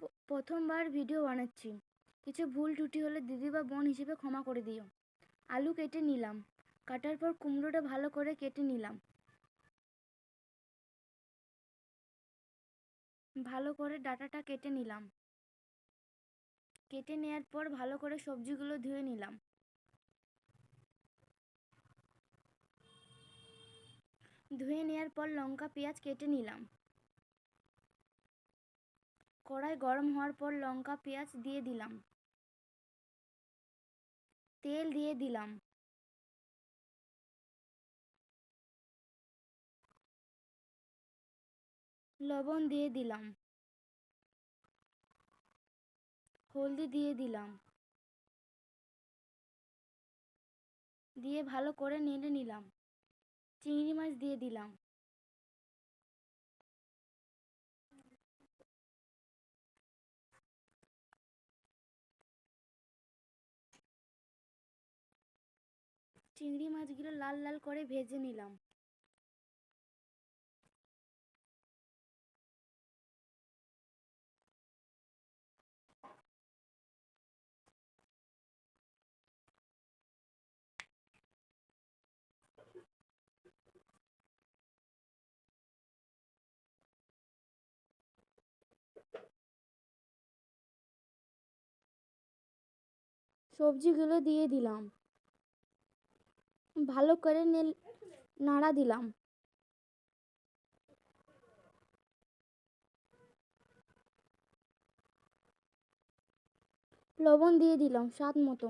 প্রথমবার ভিডিও বানাচ্ছি। কিছু ভুল ত্রুটি হলে দিদি বা বোন হিসেবে ক্ষমা করে দিও। আলু কেটে নিলাম। কাটার পর কুমড়োটা ভালো করে কেটে নিলাম। ভালো করে ডাটাটা কেটে নিলাম। কেটে নেয়ার পর ভালো করে সবজিগুলো ধুয়ে নিলাম। ধুয়ে নেয়ার পর লঙ্কা, পেঁয়াজ কেটে নিলাম। কড়াই গরম হওয়ার পর লঙ্কা, পেঁয়াজ দিয়ে দিলাম। তেল দিয়ে দিলাম। লবণ দিয়ে দিলাম। হলদি দিয়ে দিলাম। দিয়ে ভালো করে নেড়ে নিলাম। চিংড়ি মাছ দিয়ে দিলাম। চিংড়ি মাছগুলো লাল লাল করে ভেজে নিলাম। সবজিগুলো দিয়ে দিলাম। ভালো করে নাড়া দিলাম। লবণ দিয়ে দিলাম স্বাদ মতো।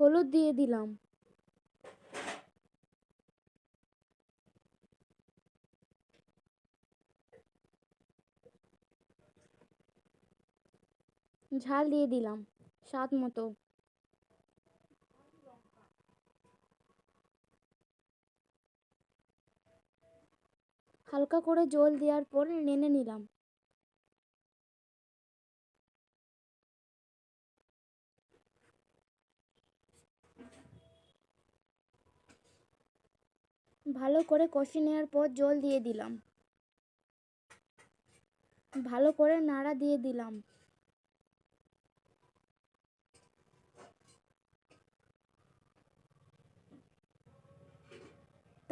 হলুদ দিয়ে দিলাম। ঝাল দিয়ে দিলাম, স্বাদ মতো। হালকা করে জল দেওয়ার পর নেনে নিলাম। ভালো করে কষে নেওয়ার পর জল দিয়ে দিলাম। ভালো করে নাড়া দিয়ে দিলাম।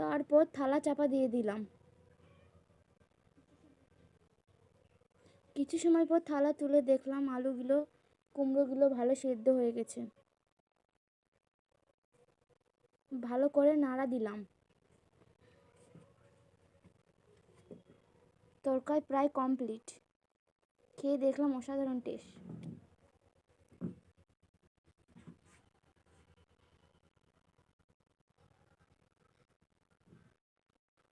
তারপর থালা চাপা দিয়ে দিলাম। কিছু সময় পর থালা তুলে দেখলাম আলুগুলো, কুমড়োগুলো ভালো সেদ্ধ হয়ে গেছে। ভালো করে নাড়া দিলাম। তরকারি প্রায় কমপ্লিট খেয়ে দেখলাম অসাধারণ টেস্ট